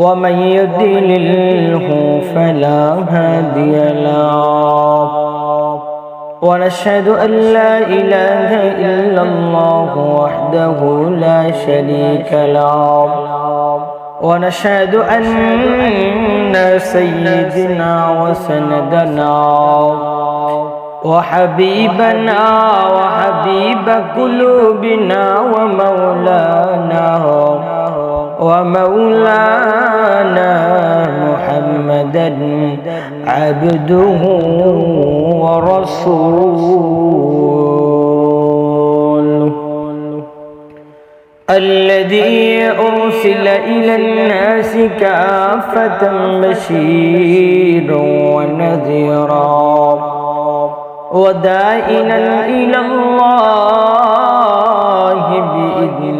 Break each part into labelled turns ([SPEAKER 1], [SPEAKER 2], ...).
[SPEAKER 1] ومن يضلله فلا هادي له ونشهد أن لا إله إلا الله وحده لا شريك له ونشهد أن سيدنا وسندنا وحبيبنا وحبيب قلوبنا ومولانا ومولانا محمدا عبده ورسوله. الذي أرسل إلى الناس كافة بشيرا ونذيرا. ودائنا إلى الله بإذنه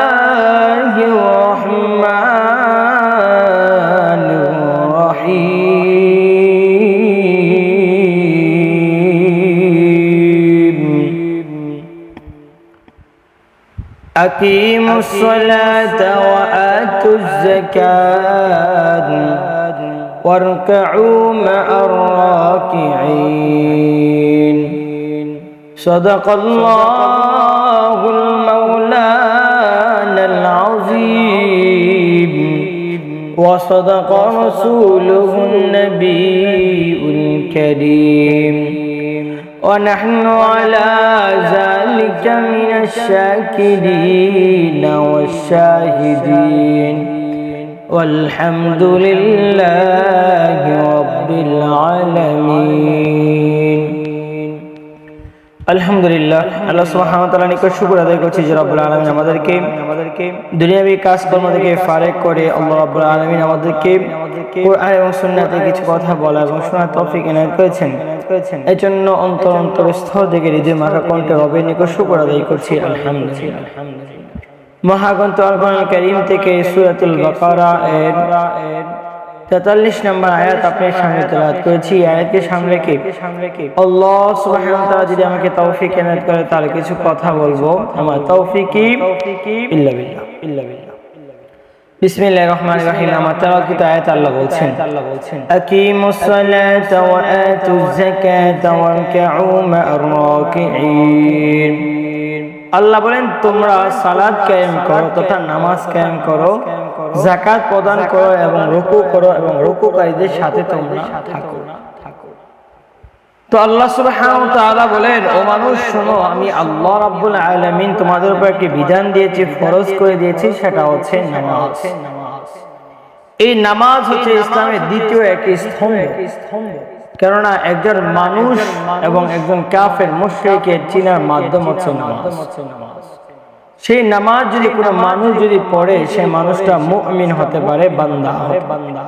[SPEAKER 1] أقيموا الصلاة وآتوا الزكاة واركعوا مع الراكعين. صدق الله المولانا العظيم. وصدق رسوله النبي الكريم. ونحن على ذلك من الشاكرين والشاهدين. والحمد لله رب العالمين. আলহামদুলিল্লাহ, আল্লাহ তাআলা নিকট শুকর আদায় করছি যে রব্বুল আলামিন আমাদেরকে আমাদেরকে দুনিয়াবি কাজকর্ম থেকে ফারেক করে, আল্লাহ রব্বুল আলামিন আমাদেরকে কোরআন এবং সুন্নাতে কিছু কথা বলা এবং শোনার তৌফিক এনায়েত করেছেন। এই জন্য অন্তর অন্তর স্থল থেকে হৃদয় মাখা কণ্ঠে রবের নিকট শুকর আদায় করছি, আলহামদুলিল্লাহ। মহাগ্রন্থ আল কোরআন কারীম থেকে সূরাতুল বাকারা এর তেতাল্লিশ নম্বর আয়াত আপনার সামনে তেলাওয়াত করেছি। আয়াতকে সামনে রেখে আল্লাহ সুবহানাহু তাআলা যদি আমাকে তৌফিক এনায়েত করে, তাহলে কিছু কথা বলব। আমার তৌফিকি ইল্লা বিল্লাহ ইল্লা বিল্লাহ। বিসমিল্লাহির রহমানির রহিম। আমার তেলাওয়াতকৃত আয়াত আল্লাহ বলছেন আল্লাহ বলছেন আকিমুস সালাতা ওয়া আতুজ মা'আর রাকিঈন। আল্লাহ বলেন, তোমরা সালাদ কায়েম করো তথা নামাজ কায়েম করো। জাকাত প্রদান করো এবং রুকু করো এবং রুকুকারীদের সাথে তোমরা থাকো। তো আল্লাহ সুবহানাহু ওয়া তাআলা বলেন ও মানুষ শোনো আমি আল্লাহ রাব্বুল আলামিন তোমাদের উপর একটি বিধান দিয়েছি ফরজ করে দিয়েছি সেটা হচ্ছে নামাজ। এই নামাজ হচ্ছে ইসলামের দ্বিতীয় একটি স্তম্ভ। কেননা একজন মানুষ এবং একজন কাফের মুশরিকের চিনার মাধ্যম হচ্ছে নামাজ। সেই নামাজ যদি কোনো মানুষ যদি পড়ে, সেই মানুষটা মুমিন হতে পারে, বান্দা বান্দা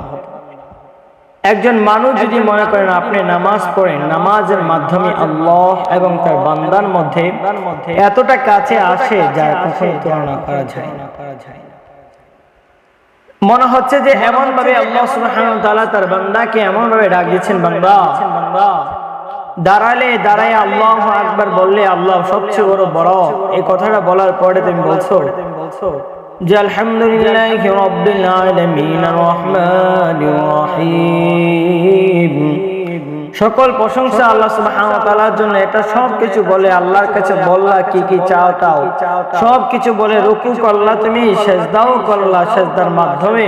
[SPEAKER 1] একজন মানুষ যদি মনে করেন আপনি নামাজ পড়েন, নামাজের মাধ্যমে আল্লাহ এবং তার বান্দার মধ্যে এতটা কাছে আসে যা কখনো তুলনা করা যায় না। করা যায় মনে হচ্ছে যে এমন ভাবে আল্লাহ সুবহানাহু ওয়া তাআলা তার বান্দাকে এমন ভাবে ডাক দিচ্ছেন বান্দা বান্দা। দাঁড়ালে দাঁড়ায় আল্লাহ আকবার বললে আল্লাহ সবচেয়ে বড় বড়। এই কথাটা বলার পরে তুমি বলছো যে আলহামদুলিল্লাহ সকল প্রশংসা আল্লাহ তাআলার জন্য। এটা সব কিছু বলে আল্লাহর কাছে বললা, কি কি চাও, তাও। সব কিছু বলে, রুকু করলা তুমি, সেজদাও করলা সেজদার মাধ্যমে।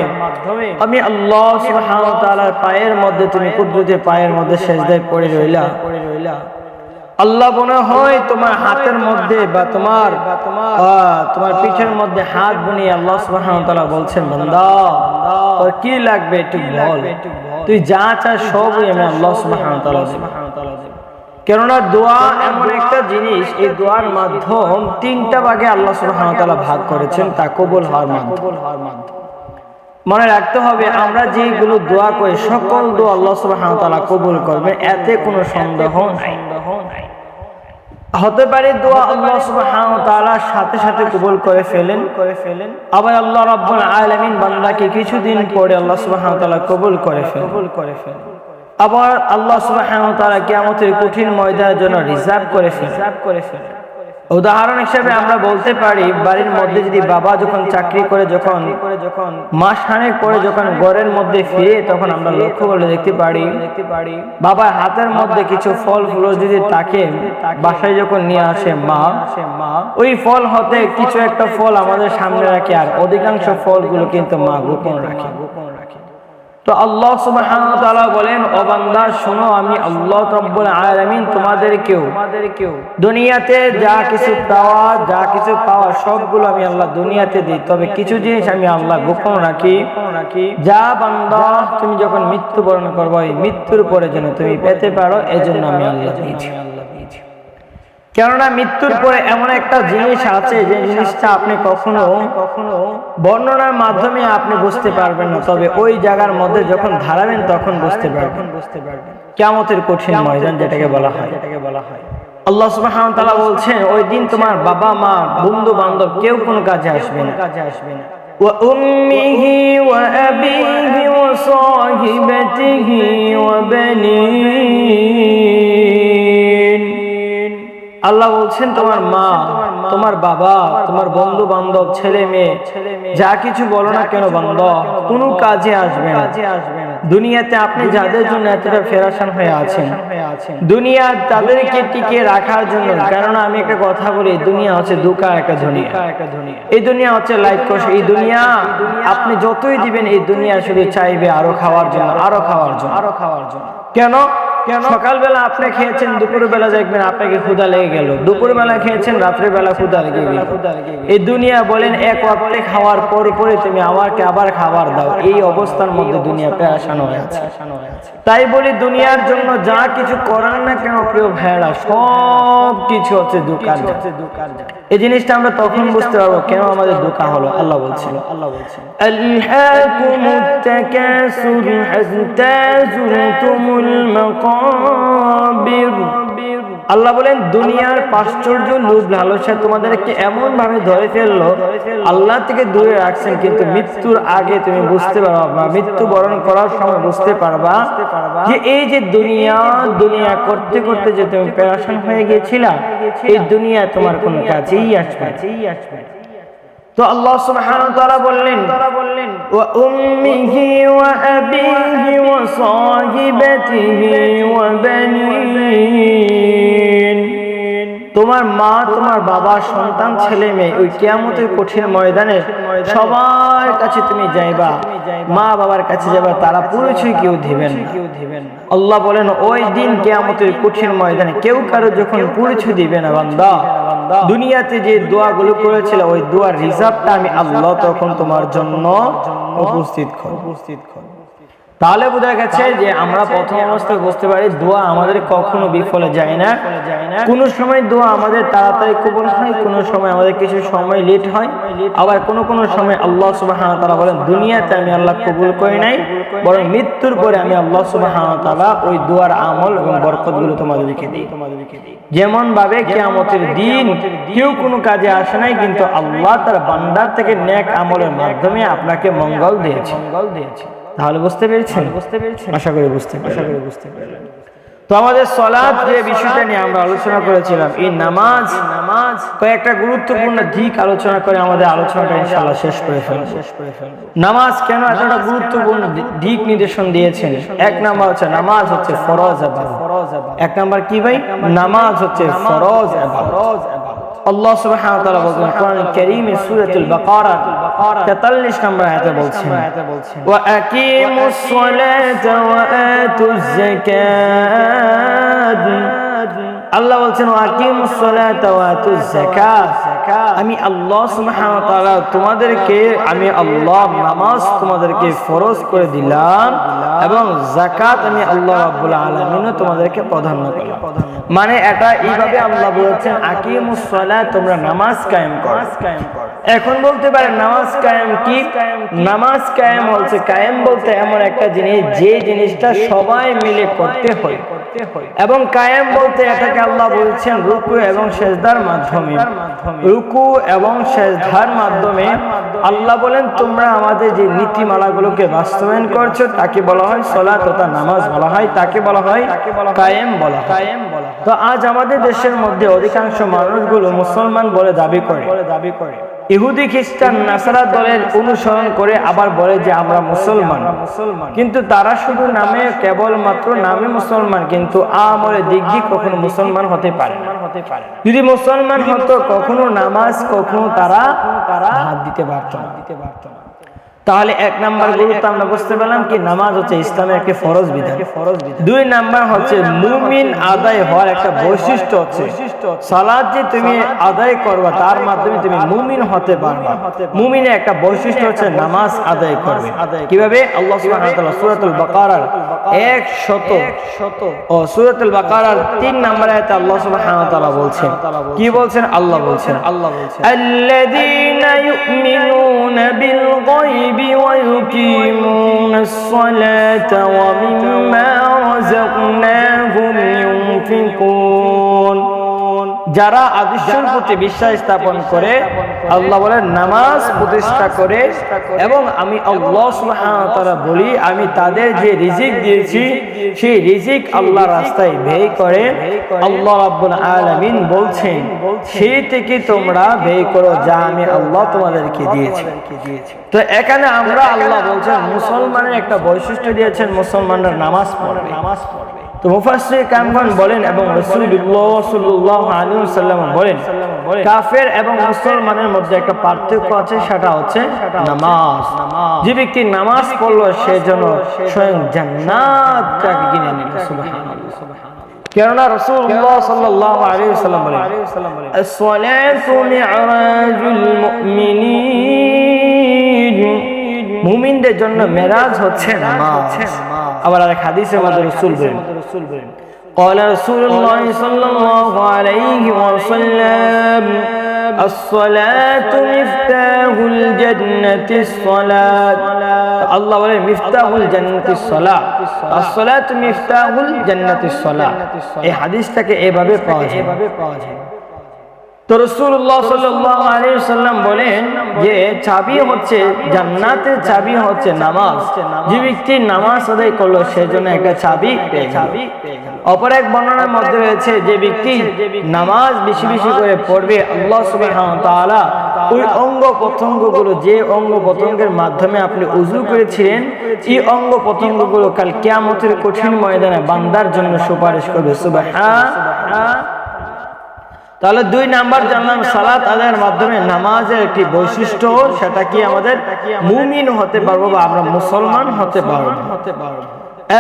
[SPEAKER 1] আমি আল্লাহ সুবহানাহু পায়ের মধ্যে, তুমি কুদরতে পায়ের মধ্যে সেজদায় পড়ে রইলা। পড়ে আল্লাহ মনে হয় তোমার হাতের মধ্যে বা তোমার তোমার পিঠের মধ্যে হাত বুনিয়ে আল্লাহ তাআলা বলছেন, বান্দা, তোর কি লাগবে একটু বল। তুই যা চাস সবই আমি আল্লাহ দেব। কেননা দোয়া এমন একটা জিনিস, এই দোয়ার মাধ্যম তিনটা ভাগে আল্লাহ ওয়া ভাগ করেছেন, তা কবুল হওয়ার মাধ্যম। মনে রাখতে হবে, আমরা যেগুলো দোয়া করি, সকল দোয়া আল্লাহ ওয়া কবুল করবে, এতে কোনো সন্দেহ নাই। হতে পারে দোয়া আল্লাহ ওয়া সাথে সাথে কবুল করে ফেলেন। করে ফেলেন আবার আল্লাহ রাব্বুল আলামিন বান্দাকে কিছুদিন পরে আল্লাহ ওয়া কবুল করে ফেলেন কবুল করে ফেলেন। আবার আল্লাহ ওয়া তাআলা কঠিন ময়দানের জন্য রিজার্ভ করে ফেলেন রিজার্ভ করে ফেলেন। উদাহরণ হিসেবে আমরা বলতে পারি, বাড়ির মধ্যে যদি বাবা যখন চাকরি করে, যখন যখন মাস খানেক পরে যখন ঘরের মধ্যে ফিরে, তখন আমরা লক্ষ্য করে দেখতে পারি দেখতে পারি বাবার হাতের মধ্যে কিছু ফল, ফুল যদি তাকে বাসায় যখন নিয়ে আসে মা মা, ওই ফল হতে কিছু একটা ফল আমাদের সামনে রাখে আর অধিকাংশ ফলগুলো কিন্তু মা গোপন রাখে। তো আল্লাহ তাআলা বলেন ও বান্দা শোনো আমি আল্লাহ রাব্বুল আলামিন তোমাদেরকেও তোমাদেরকেও দুনিয়াতে যা কিছু পাওয়া যা কিছু পাওয়া সবগুলো আমি আল্লাহ দুনিয়াতে দিই। তবে কিছু জিনিস আমি আল্লাহ গোপন রাখি। রাখি। যা বান্দা তুমি যখন মৃত্যুবরণ করব ওই মৃত্যুর পরে যেন তুমি পেতে পারো এজন্য আমি আল্লাহ দিয়েছি। আল্লাহ দিয়েছি। কেননা মৃত্যুর পরে এমন একটা জিনিস আছে যে জিনিসটা আপনি কখনো কখনো বর্ণনার মাধ্যমে আপনি বুঝতে পারবেন না তবে ওই জায়গার মধ্যে যখন ধারাবেন তখন বুঝতে পারবেন বুঝতে পারবেন কেমতের কঠিন ময়দান যেটাকে বলা হয় যেটাকে বলা হয় আল্লাহ সুবহানাহু ওয়া তাআলা বলছেন ওই দিন তোমার বাবা মা বন্ধু বান্ধব কেউ কোনো কাজে আসবে না কাজে আসবে না وأمه وأبيه وصاحبته وبنين আল্লাহ বলছেন তোমার মা তোমার বাবা তোমার বন্ধু বান্ধব ছেলে মেয়ে যা কিছু বলো না কেন বান্ধব কোনো কাজে আসবে না। দুনিয়াতে আপনি যাদের জন্য এতটা ফেরাসান হয়ে আছেন দুনিয়া তাদেরকে টিকে রাখার জন্য কেননা আমি একটা কথা বলি দুনিয়া হচ্ছে দুকা একটা দুনিয়া। এই দুনিয়া হচ্ছে লাইফ কোর্স এই দুনিয়া আপনি যতই দিবেন এই দুনিয়া শুধু চাইবে আরও খাওয়ার জন্য আরও খাওয়ার জন্য। আরও খাওয়ার জন্য। কেন? সকালবেলা আপনি খেয়েছেন, দুপুরবেলা দেখবেন আপনাকে লেগে গেল। দুপুরবেলা খেয়েছেন, রাত্রিবেলা লেগে গেল। এই দুনিয়া বলেন, এক খাওয়ার পরে তুমি আমাকে আবার খাবার দাও। এই অবস্থার মধ্যে হয়ে আছে। তাই বলি, দুনিয়ার জন্য যা কিছু করার না কেন প্রিয় সব কিছু হচ্ছে দুকার এই জিনিসটা আমরা তখন বুঝতে পারব কেন আমাদের দুকা হলো, আল্লাহ বলছিল। আল্লাহ বলছিল আল্লাহ বলেন, দুনিয়ার পাশ্চর্য লোভ লালসা তোমাদেরকে এমন ভাবে ধরে ফেলল, আল্লাহ থেকে দূরে রাখছেন, কিন্তু মৃত্যুর আগে তুমি বুঝতে পারবা মৃত্যু বরণ করার সময় বুঝতে পারবা যে এই যে দুনিয়া দুনিয়া করতে করতে যে তুমি প্যারাশন হয়ে গিয়েছিলা, এই দুনিয়া তোমার কোনো কাজেই আসবে আসবে তো আল্লাহ সুবহানাহু ওয়া তাআলা বললেন তারা বললেন ওয়া উম্মিহি ওয়া আবিহি ওয়া সাহিবাতিহি ওয়া বানিন। তোমার মা তোমার বাবা সন্তান ছেলে মেয়ে ওই কিয়ামতের কঠিন ময়দানে সবার কাছে তুমি যাইবা। মা বাবার কাছে যাবা তারা পরিচয় কেউ দিবেন কেউ দিবেন আল্লাহ বলেন ওই দিন কিয়ামতের কঠিন ময়দানে কেউ কারও যখন পরিচয় দিবে না বান্দা দুনিয়াতে যে দোয়াগুলো করেছিল ওই দোয়ার রিজার্ভটা আমি আল্লাহ তখন তোমার জন্য উপস্থিত কর। উপস্থিত কর। তাহলে বোঝা গেছে যে আমরা প্রথম অবস্থায় বুঝতে পারি দোয়া আমাদের কখনো বিফলে যায় না। কোন সময় দোয়া আমাদের তাড়াতাড়ি কবল হয় কোন সময় আমাদের কিছু সময় লেট হয়। আবার কোন কোন সময় আল্লাহ সুবহানাহু তাআলা বলেন দুনিয়াতে আমি আল্লাহ কবুল করি নাই বরং মৃত্যুর পরে আমি আল্লাহ সুবহানাহু তাআলা ওই দোয়ার আমল এবং বরকতগুলো তোমাদেরকে দিই তোমাদেরকে দিই। যেমন ভাবে কিয়ামতের দিন কেউ কোনো কাজে আসে নাই কিন্তু আল্লাহ তার বান্দার থেকে ন্যাক আমলের মাধ্যমে আপনাকে মঙ্গল দিয়েছে। মঙ্গল দিয়েছে। তাহলে বুঝতে পেরেছেন? বুঝতে পেরেছেন? আশা করি বুঝতে আশা করি বুঝতে পারলেন তো আমাদের সলাদ যে বিষয়টা নিয়ে আমরা আলোচনা করেছিলাম, এই নামাজ নামাজ কয়েকটা গুরুত্বপূর্ণ দিক আলোচনা করে আমাদের আলোচনাটা ইনশাআল্লাহ শেষ করে ফেলব। শেষ করে ফেলব নামাজ কেন এতটা গুরুত্বপূর্ণ দিক নির্দেশন দিয়েছেন? এক নাম্বার হচ্ছে নামাজ হচ্ছে ফরজ ইবাদত এক নাম্বার কি ভাই? নামাজ হচ্ছে ফরজ ইবাদত আল্লাহ সুবহানাহু ওয়া তাআলা বলেন কোরআন কারীমে সূরাতুল বাকারা 43 নম্বর আয়াতে বলছেন। ওয়া আকিমুস সালাতা ওয়া আতুজ যাকাত। আল্লাহ বলছেন আমি আল্লাহ তোমাদেরকে আমি আল্লাহ নামাজ তোমাদেরকে ফরজ করে দিলাম এবং যাকাত আমি আল্লাহ রাব্বুল আলামিনও তোমাদেরকে প্রাধান্য করলাম মানে এটা এইভাবে আল্লাহ বলেছেন আকিমুস সালাত তোমরা নামাজ কায়েম করো। এখন বলতে পারে নামাজ কায়েম কি? নামাজ কায়েম হচ্ছে কায়েম বলতে এমন একটা জিনিস যে জিনিসটা সবাই মিলে করতে হয়। এবং কায়েম বলতে এটাকে আল্লাহ বলছেন রুকু এবং সেজদার মাধ্যমে। রুকু এবং সেজদার মাধ্যমে আল্লাহ বলেন তোমরা আমাদের যে নীতিমালাগুলোকে বাস্তবায়ন করছ তাকে বলা হয় সলা তথা নামাজ বলা হয় তাকে বলা হয় কায়েম বলা কায়েম বলা তো আজ আমাদের দেশের মধ্যে অধিকাংশ মানুষগুলো মুসলমান বলে দাবি করে। দাবি করে। ইহুদি খ্রিস্টান নাসারা দলের অনুসরণ করে আবার বলে যে আমরা মুসলমান। মুসলমান কিন্তু তারা শুধু নামে কেবলমাত্র নামে মুসলমান, কিন্তু আমলে দিগ্গি কখনো মুসলমান হতে পারে হতে পারে যদি মুসলমান হতো, কখনো নামাজ, কখনো তারা তারা হাত দিতে পারত দিতে পারত তাহলে এক নাম্বার গুরুত্ব আমরা বুঝতে পেলাম কি নামাজ হচ্ছে ইসলামের একটি ফরজ বিধান। দুই নাম্বার হচ্ছে মুমিন আদায় হওয়ার একটা বৈশিষ্ট্য হচ্ছে। সালাদ যে তুমি আদায় করবা তার মাধ্যমে তুমি মুমিন হতে পারবা। মুমিনের একটা বৈশিষ্ট্য হচ্ছে নামাজ আদায় করবে। কীভাবে? আল্লাহ সুবহানাহু ওয়া তাআলা সূরাতুল বাকারার 100 ও সূরাতুল বাকারার 3 নম্বর আয়াতে আল্লাহ সুবহানাহু ওয়া তাআলা বলছেন। কি বলছেন? আল্লাহ বলছেন? আল্লাহ বলছেন। আল্লাযীনা ইউমিনুনা বিল গায়বি ويقيمون الصلاة ومما رزقناهم ينفقون. যারা আদিশ্যের প্রতি বিশ্বাস স্থাপন করে, আল্লাহ বলে নামাজ প্রতিষ্ঠা করে এবং আমি আল্লাহ তাআলা বলি, আমি তাদের যে রিজিক দিয়েছি, সেই রিজিক আল্লাহ রাস্তায় ব্যয় করে। আল্লাহ রাব্বুল আলামিন বলছেন, সেই থেকে তোমরা ব্যয় করো যা আমি আল্লাহ তোমাদেরকে দিয়েছি। তো এখানে আমরা আল্লাহ বলছেন, মুসলমানের একটা বৈশিষ্ট্য দিয়েছেন, মুসলমানরা নামাজ পড়বে নামাজ পড়বে। তো কামগণ বলেন এবং রাসূলুল্লাহ সাল্লাল্লাহু আলাইহি ওয়াসাল্লাম বলেন, কাফের এবং মুসলমানের মধ্যে একটা পার্থক্য আছে, সেটা হচ্ছে নামাজ। যে ব্যক্তি নামাজ পড়ল, সে যেন স্বয়ং জান্নাতটাকে কিনে নিল, সুবহানাল্লাহ। কেননা রাসূলুল্লাহ সাল্লাল্লাহু আলাইহি ওয়াসাল্লাম বলেন mi'rajul mu'minin মুমিনদের জন্য মেরাজ হচ্ছে নামাজ। আবার আরেক হাদিসের মধ্যে রাসূল বলেন قال رسول الله صلى الله عليه وسلم الصلاة مفتاح الجنة الصلاة الله বলে মিফতাহুল জান্নাতিস সালাহ as-salatu মিফতাহুল জান্নাতিস সালাহ এই হাদিসটাকে এভাবে পাওয়া যায় এভাবে পাওয়া যায় তো রসুল্লাহ সাল্লাম বলেন যে চাবি হচ্ছে জান্নাতের চাবি হচ্ছে নামাজ। যে ব্যক্তি নামাজ আদায় করল সেজন্য একটা চাবি চাবি অপর এক বর্ণনার মধ্যে রয়েছে, যে ব্যক্তি নামাজ বেশি বেশি করে পড়বে, আল্লাহ তাআলা ওই অঙ্গ প্রত্যঙ্গগুলো, যে অঙ্গ প্রত্যঙ্গের মাধ্যমে আপনি উজু করেছিলেন, এই অঙ্গ প্রত্যঙ্গগুলো কাল কিয়ামতের কঠিন ময়দানে বান্দার জন্য সুপারিশ করবে। সুবহান তাহলে দুই নাম্বার জানলাম, সালাত আদায়ের মাধ্যমে নামাজের একটি বৈশিষ্ট্য, সেটা কি আমাদের মুমিন হতে পারব বা আমরা মুসলমান হতে পারব? হতে পারব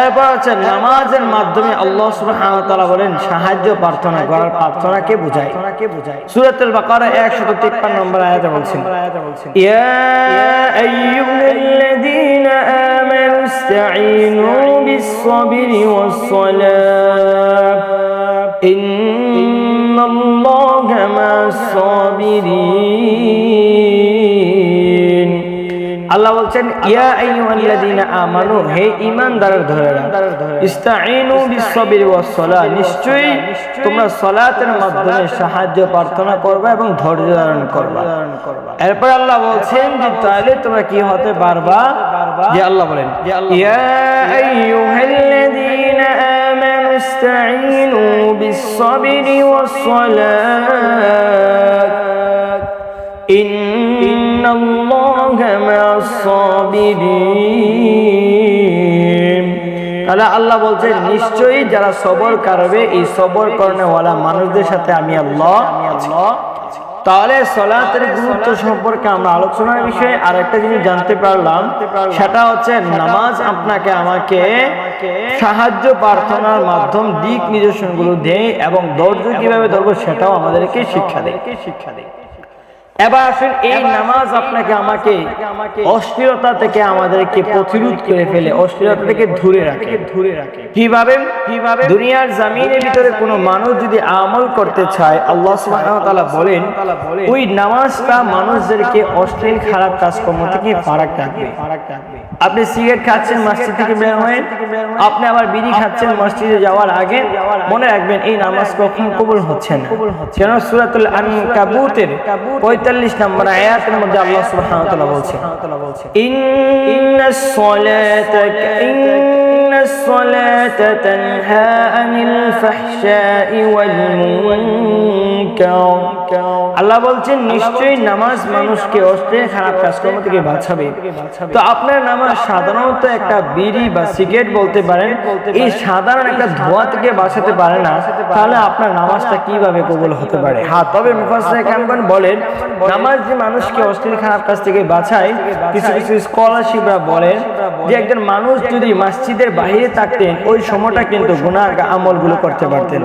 [SPEAKER 1] এরপর হচ্ছে নামাজের মাধ্যমে আল্লাহ সুবহানাহু বলেন, সাহায্য, প্রার্থনা করার প্রার্থনাকে বোঝায়? সূরাতুল বাকারা 153 নম্বর আয়াতে বলছেন, ইয়া আইয়ুহাল্লাযীনা আমানু ওয়াস-সালাহ إن الله مع الصابرين আল্লাহ বলছেন ইয়া আইয়ুহাল্লাযীনা আমানু হে ঈমানদারের ধরেরা ইস্তাঈনু বিস-সাবরি ওয়াস-সালাহ নিশ্চয়ই তোমরা সালাতের মাধ্যমে সাহায্য প্রার্থনা করবে এবং ধৈর্য ধারণ করবে এরপর আল্লাহ বলছেন যে তাহলে তোমরা কি হতে পারবা যে আল্লাহ বলেন ইয়া আইয়ুহাল্লাযীনা আমানু ইস্তাঈনু বিস-সাবরি ওয়াস-সালাহ إن الله مع الصابرين তাহলে আল্লাহ বলছেন নিশ্চয়ই যারা সবর করবে এই সবর করনেওয়ালা মানুষদের সাথে আমি আল্লাহ আল্লাহ তাহলে সলাতের গুরুত্ব সম্পর্কে আমরা আলোচনার বিষয়ে আর একটা জিনিস জানতে পারলাম। সেটা হচ্ছে নামাজ আপনাকে আমাকে সাহায্য প্রার্থনার মাধ্যম দিক নির্দেশনগুলো দেয় এবং ধৈর্য কীভাবে ধরবো সেটাও আমাদেরকে শিক্ষা দেয়। শিক্ষা দেয়। এবার আসুন এই নামাজ আপনাকে আমাকে অশ্লীলতা থেকে আমাদেরকে প্রতিরোধ করে ফেলে অশ্লীলতা থেকে দূরে রাখে। দূরে রাখে। কীভাবে কীভাবে দুনিয়ার জামিনের ভিতরে কোনো মানুষ যদি আমল করতে চায় আল্লাহ সুবহানাহু ওয়া তাআলা বলেন ওই নামাজটা মানুষদেরকে অশ্লীল খারাপ কাজকর্ম থেকে ফারাক রাখবে। ফারাক রাখবে। আপনি সিগারেট খাচ্ছেন মসজিদ থেকে বের হয়ে আপনি আবার বিড়ি খাচ্ছেন মসজিদে যাওয়ার আগে মনে রাখবেন এই নামাজ কখন কবুল হচ্ছে না। কেন? সূরাতুল আনকাবুতের 45 নম্বর আয়াতের মধ্যে আল্লাহ সুবহানাহু ওয়া তাআলা বলছেন ইন্নাস সালাতা ইন্নাস সালাতা তানহা আনিল ফাহশাই ওয়াল মুনকার। আল্লাহ বলছেন, নিশ্চয়ই নামাজ মানুষকে অশ্লীল খারাপ কাজকর্ম থেকে বাঁচাবে। তো আপনার নামাজ সাধারণত একটা বিড়ি বা সিগারেট বলতে পারেন, এই সাধারণ একটা ধোঁয়া থেকে বাঁচাতে পারে না, তাহলে আপনার নামাজটা কীভাবে কবুল হতে পারে? হ্যাঁ তবে কেমন বলেন, নামাজ যে মানুষকে অশ্লীল খারাপ কাজ থেকে বাঁচায়, কিছু কিছু স্কলারশিপরা বলেন যে একজন মানুষ যদি মসজিদের বাইরে থাকতেন, ওই সময়টা কিন্তু গুনার আমলগুলো করতে পারতেন।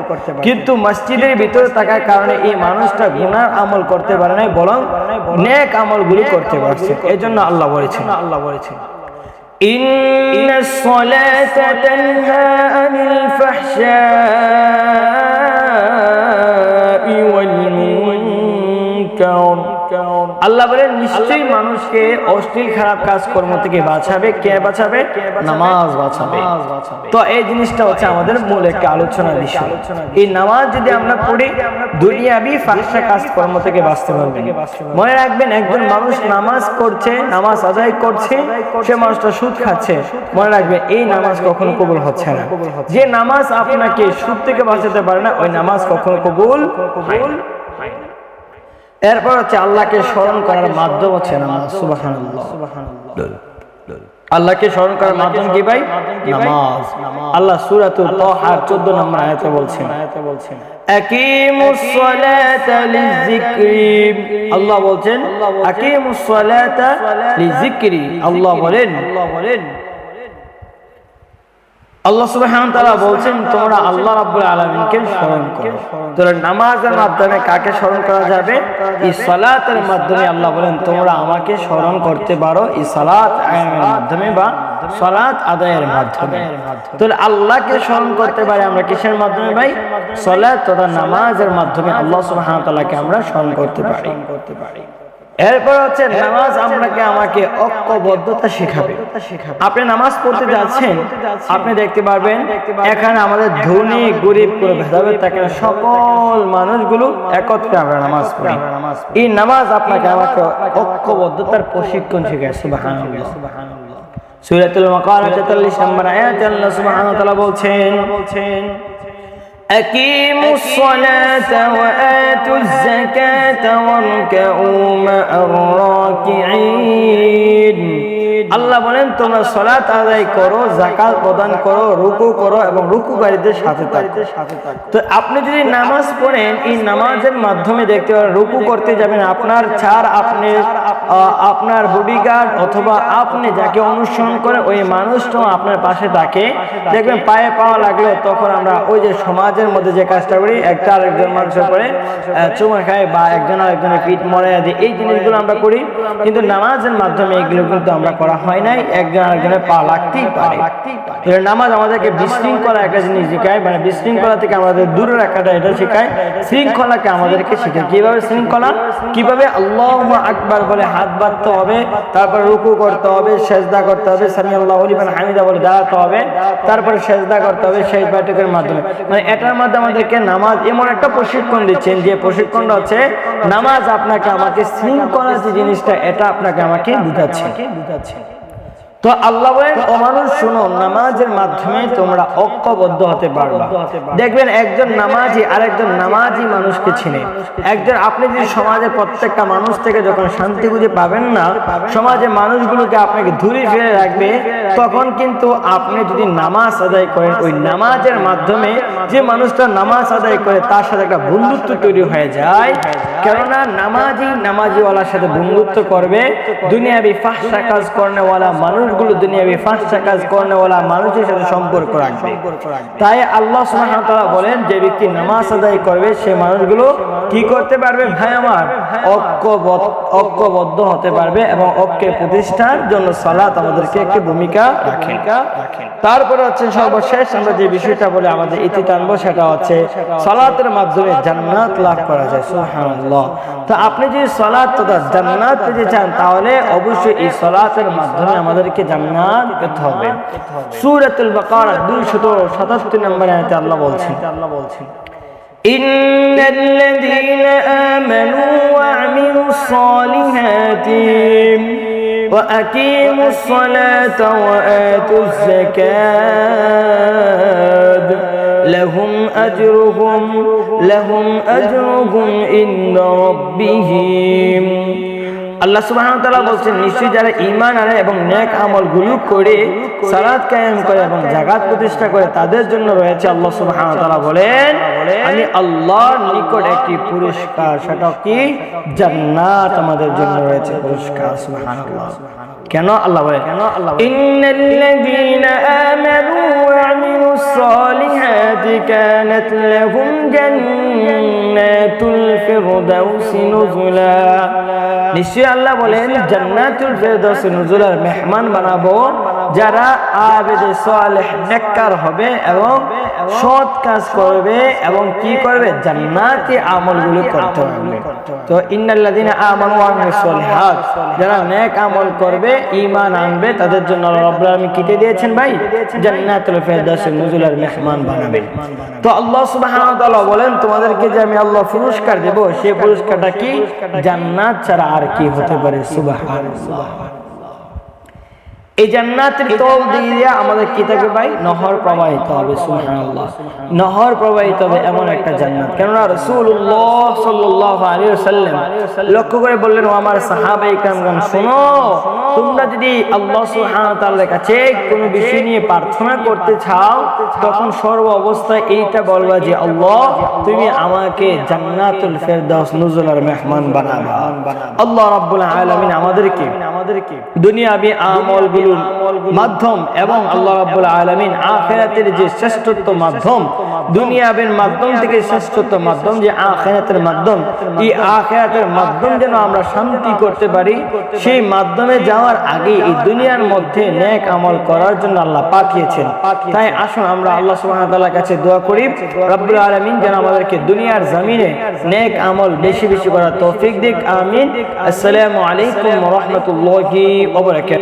[SPEAKER 1] কিন্তু মসজিদের ভিতরে থাকার কারণে এই মানুষটা গুনার আমল করতে পারে নাই বরং নেক আমলগুলি করতে পারছে এই জন্য আল্লাহ বলেছেন আল্লাহ বলেছেন إن الصلاة تنهى عن الفحشاء আল্লাহ বলেন, নিশ্চয়ই মানুষকে অশ্লীল খারাপ কাজ কর্ম থেকে বাঁচাবে। কে বাঁচাবে? নামাজ বাঁচাবে। তো এই জিনিসটা হচ্ছে আমাদের মূল একটা আলোচনার বিষয়। এই নামাজ যদি আমরা পড়ি, দুনিয়াবি ফাঁসা কাজ কর্ম থেকে বাঁচতে পারবেন মনে রাখবেন, একজন মানুষ নামাজ করছে, নামাজ আদায় করছে, সে মানুষটা সুদ খাচ্ছে। মনে রাখবেন, এই নামাজ কখনো কবুল হচ্ছে না। যে নামাজ আপনাকে সুদ থেকে বাঁচাতে পারে না, ওই নামাজ কখনো কবুল কবুল এরপর হচ্ছে আল্লাহকে স্মরণ করার মাধ্যম হচ্ছে নামাজ সুবহানাল্লাহ। আল্লাহকে স্মরণ করার মাধ্যম কি ভাই? নামাজ। আল্লাহ সূরাতুল তাহা 14 নম্বর আয়াতে বলছেন আয়াতে বলছেন। আকিমুস সালাতা লিযিকরি আল্লাহ বলছেন আকিমুস সালাতা লিযিকরি। আল্লাহ বলেন আল্লাহ বলেন আল্লাহ সুবহানাহু ওয়া তাআলা বলছেন, তোমরা আল্লাহ রাব্বুল আলামিনকে স্মরণ করো। তোমরা নামাজের মাধ্যমে কাকে স্মরণ করা যাবে? এই সালাতের মাধ্যমে আল্লাহ বলেন, তোমরা আমাকে স্মরণ করতে পারো এই সালাত আয়ামের মাধ্যমে বা সালাত আদায়ের মাধ্যমে। তাহলে আল্লাহকে স্মরণ করতে পারি আমরা কিসের মাধ্যমে ভাই? সালাত তথা নামাজের মাধ্যমে আল্লাহ সুবহানাহু ওয়া তাআলাকে আমরা স্মরণ করতে পারি করতে পারি। এরপর হচ্ছে নামাজ আপনাকে আমাকে ঐক্যবদ্ধতা শেখাবে। আপনি নামাজ পড়তে যাচ্ছেন আপনি দেখতে পারবেন এখানে আমাদের ধনী গরিব করে ভেদাভেদ থাকে সকল মানুষগুলো একত্রে আমরা নামাজ পড়ি। এই নামাজ আপনাকে আমাকে ঐক্যবদ্ধতার প্রশিক্ষণ শেখায়। সুবহানাল্লাহ। সূরাতুল মাকারা 44 নম্বর আয়াতে আল্লাহ সুবহানাহু ওয়া তাআলা বলছেন বলছেন أقيموا الصلاة وآتوا الزكاة واركعوا مع الراكعين. আল্লাহ বলেন তোমরা সলাত আদায় করো জাকাত প্রদান করো রুকু করো এবং রুকুকারীদের সাথে থাকো। তো আপনি যদি নামাজ পড়েন এই নামাজের মাধ্যমে দেখতে পারেন রুকু করতে যাবেন আপনার ছাড় আপনি আপনার বডিগার্ড অথবা আপনি যাকে অনুসরণ করে ওই মানুষটাও আপনার পাশে থাকে। দেখবেন পায়ে পাওয়া লাগল তখন আমরা ওই যে সমাজের মধ্যে যে কাজটা করি একটা আরেকজন মানুষের পরে চুমা খায় বা একজন আরেকজনের পিঠ মরে এই জিনিসগুলো আমরা করি। কিন্তু নামাজের মাধ্যমে এগুলো কিন্তু আমরা করা হয় নাই একজন আরেকজনের পা লাগতেই পারে। নামাজ আমাদেরকে বিশৃঙ্খলা একটা জিনিস শেখায় মানে বিশৃঙ্খলা থেকে আমাদের দূরে রাখাটা এটা শেখায়। শৃঙ্খলাকে আমাদেরকে শেখায়। কীভাবে শৃঙ্খলা? কীভাবে আল্লাহ আকবার বলে হাত বাঁধতে হবে তারপরে রুকু করতে হবে সেজদা করতে হবে সামি আল্লাহ লিমান হামিদা বলে দাঁড়াতে হবে তারপরে সেজদা করতে হবে সেই ব্যাটকের মাধ্যমে। মানে এটার মাধ্যমে আমাদেরকে নামাজ এমন একটা প্রশিক্ষণ দিচ্ছেন যে প্রশিক্ষণটা হচ্ছে নামাজ আপনাকে আমাকে শৃঙ্খলা যে জিনিসটা এটা আপনাকে আমাকে বুঝাচ্ছে। বুঝাচ্ছে। তো আল্লাহ বলেন শুনো, নামাজের মাধ্যমে তোমরা ঐক্যবদ্ধ হতে পারবা। দেখবেন একজন নামাজি আরেকজন নামাজি মানুষকে চিনে। একজন, আপনি যদি সমাজের প্রত্যেকটা মানুষ থেকে যখন শান্তি খুঁজে পাবেন না সমাজে মানুষগুলোকে আপনাকে ধরে ফেলে রাখবে তখন কিন্তু আপনি যদি নামাজ আদায় করেন, ওই নামাজের মাধ্যমে যে মানুষটা নামাজ আদায় করে, তার সাথে একটা বন্ধুত্ব তৈরি হয়ে যায়। কেননা নামাজি, নামাজিওয়ালার সাথে বন্ধুত্ব করবে। দুনিয়াবি ফাঁসা কাজ করেনেওয়ালা মানুষগুলো দুনিয়াবি ফাঁসা কাজ করেনেওয়ালা মানুষের সাথে সম্পর্ক রাখবে। তাই আল্লাহ তাআলা বলেন, যে ব্যক্তি নামাজ আদায় করবে, সে মানুষগুলো কি করতে পারবে? ভাই আমার, ঐক্যবদ্ধ হতে পারবে এবং ঐক্য প্রতিষ্ঠার জন্য সালাত আমাদেরকে একটি ভূমিকা রাখে তারপরে হচ্ছে সর্বশেষ আমরা যে বিষয়টা বলে আমাদের ইতি টানবো সেটা হচ্ছে সালাতের মাধ্যমে জান্নাত লাভ করা যায় সুবহানাল্লাহ তো আপনি যদি সালাত তথা জান্নাত পেতে চান তাহলে অবশ্যই এই সালাতের মাধ্যমে আমাদেরকে জান্নাত পেতে হবে সূরাতুল বাকারা 277 নম্বর আয়াতে আল্লাহ বলছেন আল্লাহ বলছেন إن الذين آمنوا وعملوا الصالحات وأقيموا الصلاة وآتوا الزكاة. لهم أجرهم لهم أجرهم عند ربهم আল্লাহ তাআলা বলছেন, নিশ্চয়ই যারা ঈমান আনে এবং নেক আমলগুলো করে, সালাত কায়েম করে এবং জাগাত প্রতিষ্ঠা করে, তাদের জন্য রয়েছে আল্লাহ তাআলা বলেন, আমি আল্লাহর নিকট একটি পুরস্কার, সেটা কি? জান্নাত আমাদের জন্য রয়েছে পুরস্কার, সুবহানাল্লাহ। কেন আল্লাহ বলে কেন আল্লাহ ইন্নাল্লাযীনা আমানু ওয়া আমিলুস সালিহাতি কানাত লাহুম জান্নাতুল ফিরদাউসি নুজুলা। নিশ্চয়ই আল্লাহ বলেন জান্নাতুল ফেরদৌস নুজুলার মেহমান বানাবো। যারা আবেদে সালেহ নেককার হবে এবং সৎ কাজ করবে এবং কি করবে? জান্নাতি আমলগুলো করতে হবে। তো ইন্নাল্লাযিনা আমানু ওয়া আমিলুস সালিহাত, যারা নেক আমল করবে, ঈমান আনবে, তাদের জন্য আল্লাহ রাব্বুল আলামিন কিতে দিয়েছেন ভাই? জান্নাতুল ফেরদৌস নুজুলার মেহমান বানাবেন। তো আল্লাহ সুবহানাহু ওয়া তাআলা বলেন, তোমাদেরকে যে আমি আল্লাহ পুরস্কার দেব সেই পুরস্কারটা কি? জান্নাত ছাড়া আর কি হতে পারে? সুবহানাল্লাহ। এই জান্নাতের তল দিয়ে আমাদের কি থাকে ভাই? নহর প্রবাহিত হবে সুবহানাল্লাহ। নহর প্রবাহিত হবে এমন একটা জান্নাত। কেননা রাসূলুল্লাহ সাল্লাল্লাহু আলাইহি ওয়াসাল্লাম লক্ষ্য করে বললেন ও আমার সাহাবায়ে کرامগণ শোনো তোমরা যদি আল্লাহ সুবহানাহু তাআলার কাছে কোনো বিষয় নিয়ে প্রার্থনা করতে চাও তখন সর্ব অবস্থায় এইটা বলবা যে আল্লাহ তুমি আমাকে জান্নাতুল ফেরদাউস নুজুলার মেহমান বানাবা। আল্লাহ রাব্বুল আলামিন আমাদেরকে আমাদেরকে দুনিয়াবি আমলগুলো মাধ্যম এবং আল্লাহ রাব্বুল আলামিন আখিরাতের যে শ্রেষ্ঠত্ব মাধ্যম, দুনিয়াবের মাধ্যম থেকে শ্রেষ্ঠত্ব মাধ্যম, যে আখিরাতের মাধ্যম, এই আখিরাতের মাধ্যম যেন আমরা শান্তি করতে পারি, সেই মাধ্যমে যাওয়ার আগে এই দুনিয়ার মধ্যে নেক আমল করার জন্য আল্লাহ পাঠিয়েছেন। তাই আসুন আমরা আল্লাহ সুবহানাহু ওয়া তাআলার কাছে দোয়া করি, রব্বুল আলামিন যেন আমাদেরকে দুনিয়ার জমিনে নেক আমল বেশি বেশি করার তৌফিক দিক, আমিন। আসসালামু আলাইকুম ওয়া রাহমাতুল্লাহি ওয়া বারাকাতুহু।